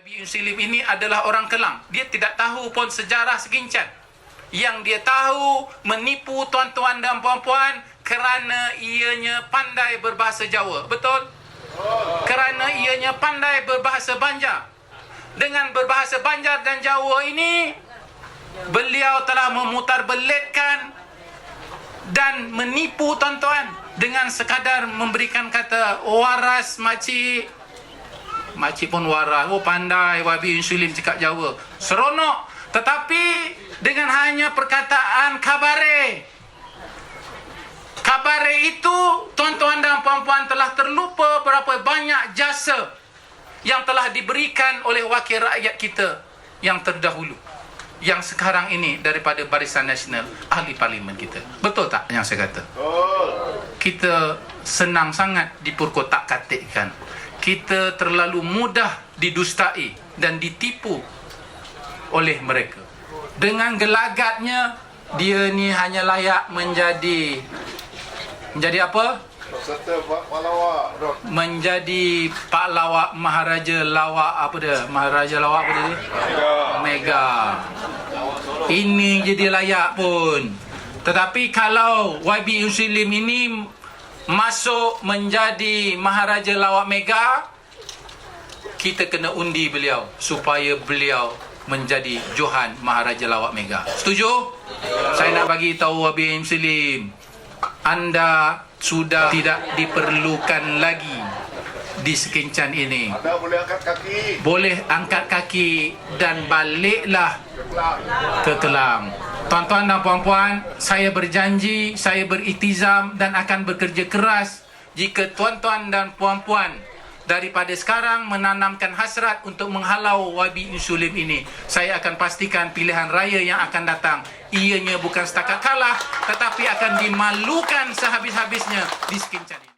YB Yusilim ini adalah orang Kelang. Dia tidak tahu pun sejarah sekincan. Yang dia tahu menipu tuan-tuan dan puan-puan kerana ianya pandai berbahasa Jawa. Betul? Kerana ianya pandai berbahasa Banjar. Dengan berbahasa Banjar dan Jawa ini, beliau telah memutarbelitkan dan menipu tuan-tuan dengan sekadar memberikan kata waras makcik makcik pun waras oh pandai. Wabi insulin cakap Jawa. Seronok. Tetapi dengan hanya perkataan kabare. Kabare itu tuan-tuan dan puan-puan telah terlupa berapa banyak jasa yang telah diberikan oleh wakil rakyat kita yang terdahulu. Yang sekarang ini daripada Barisan Nasional ahli parlimen kita. Betul tak yang saya kata? Kita senang sangat diperkotak-katikkan. Kita terlalu mudah didustai dan ditipu oleh mereka. Dengan gelagatnya dia ni hanya layak menjadi menjadi apa? Menjadi Pak Lawak Maharaja Lawak apa dia? Maharaja Lawak apa dia? Tiga. Mega. Ini je dia layak pun. Tetapi kalau YB Muslim ini masuk menjadi Maharaja Lawak Mega, kita kena undi beliau supaya beliau menjadi Johan Maharaja Lawak Mega. Setuju? Saya nak bagi tahu YB Muslim. Anda sudah tidak diperlukan lagi di sekencan ini. Anda boleh angkat kaki. Boleh angkat kaki dan baliklah Kelak. ke Kelang. Tuan-tuan dan puan-puan, saya berjanji, saya beritizam dan akan bekerja keras jika tuan-tuan dan puan-puan daripada sekarang menanamkan hasrat untuk menghalau YB Insulim ini. Saya akan pastikan pilihan raya yang akan datang ianya bukan setakat kalah tetapi akan dimalukan sehabis-habisnya di Sekincan ini.